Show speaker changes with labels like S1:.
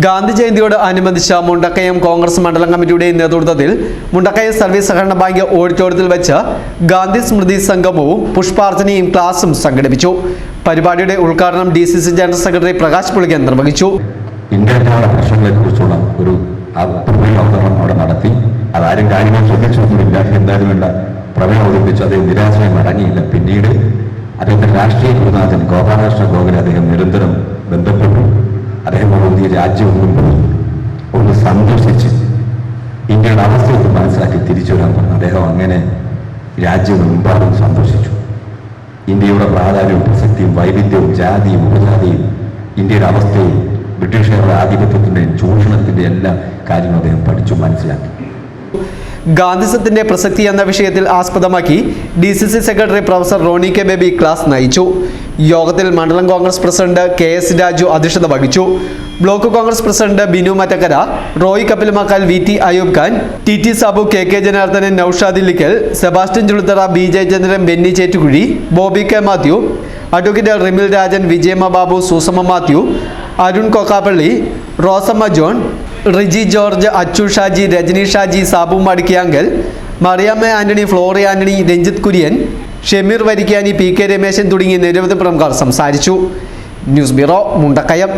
S1: ഗാന്ധി ജയന്തിയോട് അനുബന്ധിച്ച മുണ്ടക്കയം കോൺഗ്രസ് മണ്ഡലം കമ്മിറ്റിയുടെ നേതൃത്വത്തിൽ മുണ്ടക്കയം സർവീസ് സഹകരണ ബാങ്ക് ഓഡിറ്റോറിയത്തിൽ വെച്ച് ഗാന്ധി സ്മൃതി സംഗമവും പുഷ്പാർച്ചനയും ക്ലാസും സംഘടിപ്പിച്ചു. പരിപാടിയുടെ ഉദ്ഘാടനം D C C general secretary Prakash Pulikkan നിർവഹിച്ചു.
S2: പ്രശ്നങ്ങളെക്കുറിച്ചുള്ള ഒരു അവതരണം അവിടെ നടത്തി. അതാരും കാര്യങ്ങൾ ശ്രദ്ധിച്ചൊന്നുമില്ല എന്തായാലും വേണ്ട. പ്രമേയം അവതരിപ്പിച്ച് നിരാശമായി അടങ്ങിയില്ല പിന്നീട് അദ്ദേഹത്തിന്റെ രാഷ്ട്രീയ ഗുരുനാഥൻ ഗോപാലകൃഷ്ണ ഗോഖലെ അദ്ദേഹം നിരന്തരം രാജ്യം ഒന്നും ഒന്ന് സന്തോഷിച്ച് ഇന്ത്യയുടെ അവസ്ഥയൊക്കെ മനസ്സിലാക്കി തിരിച്ചു വരാൻ പറഞ്ഞു. അദ്ദേഹം അങ്ങനെ രാജ്യമെമ്പാടും സന്തോഷിച്ചു ഇന്ത്യയുടെ പ്രാധാന്യവും പ്രസക്തിയും വൈവിധ്യവും ജാതിയും ഉപജാതിയും ഇന്ത്യയുടെ അവസ്ഥയും ബ്രിട്ടീഷുകാരുടെ ആധിപത്യത്തിന്റെയും ചൂഷണത്തിന്റെ എല്ലാ കാര്യങ്ങളും അദ്ദേഹം പഠിച്ചു മനസ്സിലാക്കി.
S1: ഗാന്ധിസത്തിന്റെ പ്രസക്തി എന്ന വിഷയത്തിൽ ആസ്പദമാക്കി D C C secretary professor Roni K Baby class നയിച്ചു. യോഗത്തിൽ മണ്ഡലം Congress president K S Raju അധ്യക്ഷത വഹിച്ചു. Block Congress president Binu Mattakkara Roy Kapilmakkal V T Ayub Khan T T Sabu K K Janardhanan Naushad Illikkal Sebastian Chuluthara B Jayachandran Benny Chettukuzhi Bobby K Mathew advocate Rimil Rajan Vijayamma Babu Susamma Mathew Arun Kokkappally Rosamma John Riji George Achu Shaji Rajani Shaji Sabu Madikkiyankal Mariyamma Antony Flory Antony Ranjith Kurian Shemeer Varikkani P K Rameshan തുടങ്ങിയ നിരവധി പ്രമുഖർ സംസാരിച്ചു. News bureau Mundakayam.